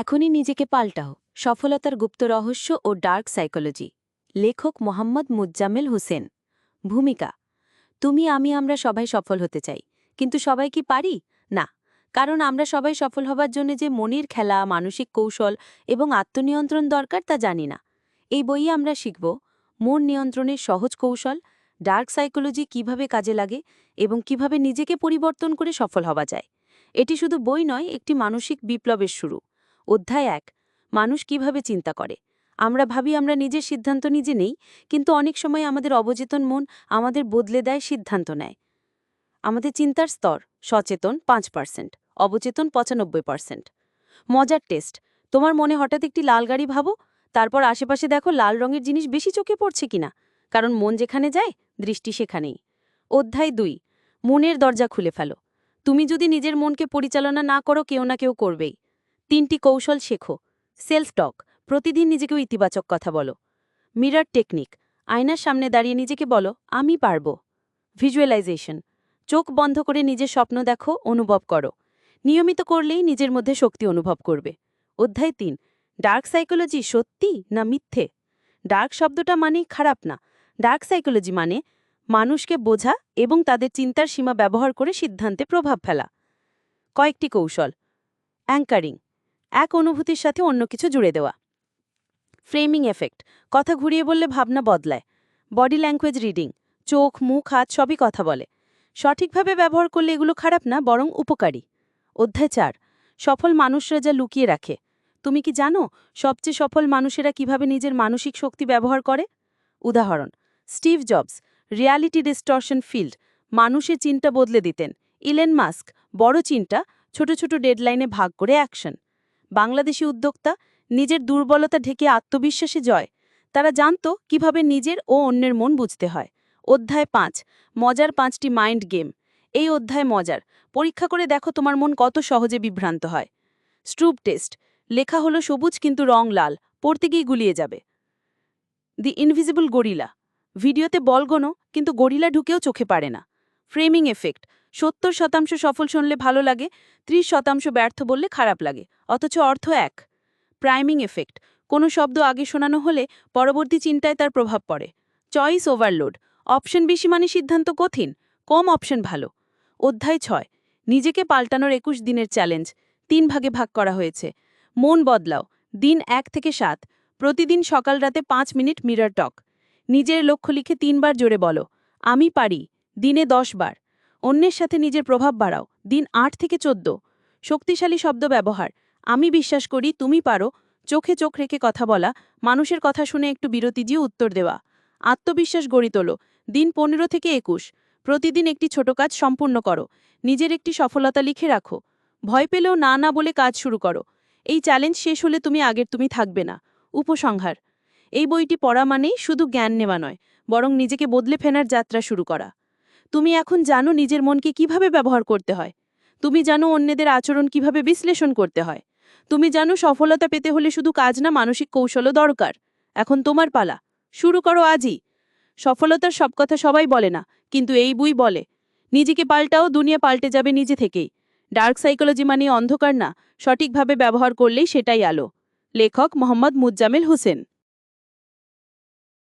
এখনই নিজেকে পাল্টাও। সফলতার গুপ্ত রহস্য ও ডার্ক সাইকোলজি। লেখক মোহাম্মদ মুজ্জামেল হোসেন। ভূমিকা, তুমি, আমি, আমরা সবাই সফল হতে চাই। কিন্তু সবাই কি পারি? না। কারণ আমরা সবাই সফল হবার জন্য যে মনের খেলা, মানসিক কৌশল এবং আত্মনিয়ন্ত্রণ দরকার তা জানি না। এই বইয়ে আমরা শিখব মন নিয়ন্ত্রণের সহজ কৌশল, ডার্ক সাইকোলজি কীভাবে কাজে লাগে এবং কীভাবে নিজেকে পরিবর্তন করে সফল হওয়া যায়। এটি শুধু বই নয়, একটি মানসিক বিপ্লবের শুরু। অধ্যায় এক, মানুষ কীভাবে চিন্তা করে? আমরা ভাবি আমরা নিজের সিদ্ধান্ত নিজে নেই, কিন্তু অনেক সময় আমাদের অবচেতন মন আমাদের বদলে দেয়, সিদ্ধান্ত নেয়। আমাদের চিন্তার স্তর সচেতন পাঁচ পার্সেন্ট, অবচেতন পঁচানব্বই পার্সেন্ট। মজার টেস্ট, তোমার মনে হঠাৎ একটি লাল গাড়ি ভাবো, তারপর আশেপাশে দেখো লাল রঙের জিনিস বেশি চোখে পড়ছে কিনা, কারণ মন যেখানে যায়, দৃষ্টি সেখানেই। অধ্যায় দুই, মনের দরজা খুলে ফেলো। তুমি যদি নিজের মনকে পরিচালনা না করো, কেউ না কেউ করবেই। তিনটি কৌশল শেখো। সেলফ টক, প্রতিদিন নিজেকেও ইতিবাচক কথা বলো। মিরর টেকনিক, আয়নার সামনে দাঁড়িয়ে নিজেকে বলো, আমি পারব। ভিজুয়ালাইজেশন, চোখ বন্ধ করে নিজের স্বপ্ন দেখো, অনুভব করো। নিয়মিত করলেই নিজের মধ্যে শক্তি অনুভব করবে। অধ্যায় তিন, ডার্ক সাইকোলজি সত্যি না মিথ্যে? ডার্ক শব্দটা মানেই খারাপ না। ডার্ক সাইকোলজি মানে মানুষকে বোঝা এবং তাদের চিন্তার সীমা ব্যবহার করে সিদ্ধান্তে প্রভাব ফেলা। কয়েকটি কৌশল, অ্যাঙ্কারিং এক অনুভূতির সাথে অন্য কিছু জুড়ে দেওয়া। ফ্রেমিং এফেক্ট কথা ঘুরিয়ে বললে ভাবনা বদলায়। বডি ল্যাঙ্গুয়েজ রিডিং চোখ, মুখ, হাত সবই কথা বলে। সঠিকভাবে ব্যবহার করলে এগুলো খারাপ না, বরং উপকারী। অধ্যায় চার, সফল মানুষরা যা লুকিয়ে রাখে। তুমি কি জানো সবচেয়ে সফল মানুষেরা কীভাবে নিজের মানসিক শক্তি ব্যবহার করে? উদাহরণ, Steve Jobs, reality distortion field মানুষের চিন্তা বদলে দিতেন। ইলেন মাস্ক, বড় চিন্তা, ছোট ছোট ডেডলাইনে ভাগ করে অ্যাকশন। বাংলাদেশি উদ্যোক্তা নিজের দুর্বলতা ঢেকে আত্মবিশ্বাসে জয়। তারা জানত কীভাবে নিজের ও অন্যের মন বুঝতে হয়। অধ্যায় পাঁচ, মজার পাঁচটি মাইন্ড গেম। এই অধ্যায় মজার। পরীক্ষা করে দেখো তোমার মন কত সহজে বিভ্রান্ত হয়। Stroop test. লেখা হলো সবুজ কিন্তু রং লাল, পড়তে গিয়ে গুলিয়ে যাবে। The invisible gorilla. ভিডিওতে বল কিন্তু গরিলা ঢুকেও চোখে পারে না। Framing effect. সত্তর শতাংশ সফল শুনলে ভালো লাগে, ত্রিশ শতাংশ ব্যর্থ বললে খারাপ লাগে, অথচ অর্থ এক। প্রাইমিং এফেক্ট, কোনো শব্দ আগে শোনানো হলে পরবর্তী চিন্তায় তার প্রভাব পড়ে। চয়েস ওভারলোড, অপশন বেশি মানে সিদ্ধান্ত কঠিন, কম অপশন ভালো। অধ্যায় ছয়, নিজেকে পাল্টানোর একুশ দিনের চ্যালেঞ্জ, তিন ভাগে ভাগ করা হয়েছে। মন বদলাও, দিন এক থেকে সাত, প্রতিদিন সকাল রাতে পাঁচ মিনিট মিরর টক। নিজের লক্ষ্য লিখে তিনবার জোরে বলো, আমি পারি, দিনে দশ বার। অন্যের সাথে নিজের প্রভাব বাড়াও। দিন আট থেকে চোদ্দ। শক্তিশালী শব্দ ব্যবহার। আমি বিশ্বাস করি তুমি পারো চোখে চোখ রেখে কথা বলা, মানুষের কথা শুনে একটু বিরতি দিয়ে উত্তর দেওয়া। আত্মবিশ্বাস গড়ি তোলো। দিন পনেরো থেকে একুশ। প্রতিদিন একটি ছোট কাজ সম্পূর্ণ করো। নিজের একটি সফলতা লিখে রাখো। ভয় পেলেও না না বলে কাজ শুরু করো। এই চ্যালেঞ্জ শেষ হলে তুমি আগের তুমি থাকবে না। উপসংহার। এই বইটি পড়া মানেই শুধু জ্ঞান নেওয়া নয়, বরং নিজেকে বদলে ফেনার যাত্রা শুরু করা। তুমি এখন জানো নিজের মনকে কীভাবে ব্যবহার করতে হয়। তুমি জানো অন্যদের আচরণ কীভাবে বিশ্লেষণ করতে হয়। তুমি জানো সফলতা পেতে হলে শুধু কাজ না, মানসিক কৌশলও দরকার। এখন তোমার পালা। শুরু করো আজই। সফলতার সব কথা সবাই বলে না, কিন্তু এই বই বলে। নিজেকে পাল্টাও, দুনিয়া পাল্টে যাবে নিজে থেকেই। ডার্ক সাইকোলজি মানে অন্ধকার না, সঠিকভাবে ব্যবহার করলেই সেটাই আলো। লেখক মোহাম্মদ মুজ্জামেল হোসেন।